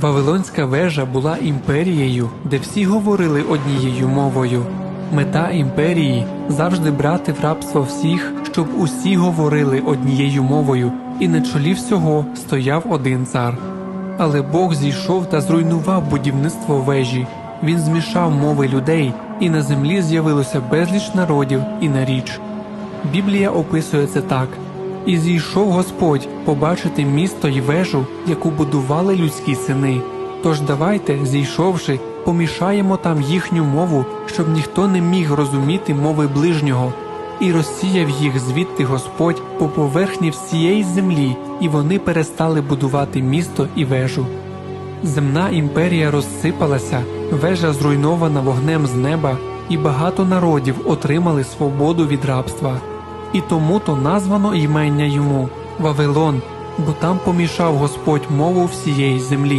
Вавилонська вежа була імперією, де всі говорили однією мовою. Мета імперії завжди брати в рабство всіх, щоб усі говорили однією мовою, і на чолі всього стояв один цар. Але Бог зійшов та зруйнував будівництво вежі. Він змішав мови людей, і на землі з'явилося безліч народів і наріч. Біблія описує це так: і зійшов Господь побачити місто й вежу, яку будували людські сини. Тож давайте, зійшовши, помішаємо там їхню мову, щоб ніхто не міг розуміти мови ближнього. І розсіяв їх звідти Господь по поверхні всієї землі, і вони перестали будувати місто і вежу. Земна імперія розсипалася, вежа зруйнована вогнем з неба, і багато народів отримали свободу від рабства. І тому то названо ймення йому Вавилон, бо там помішав Господь мову всієї землі.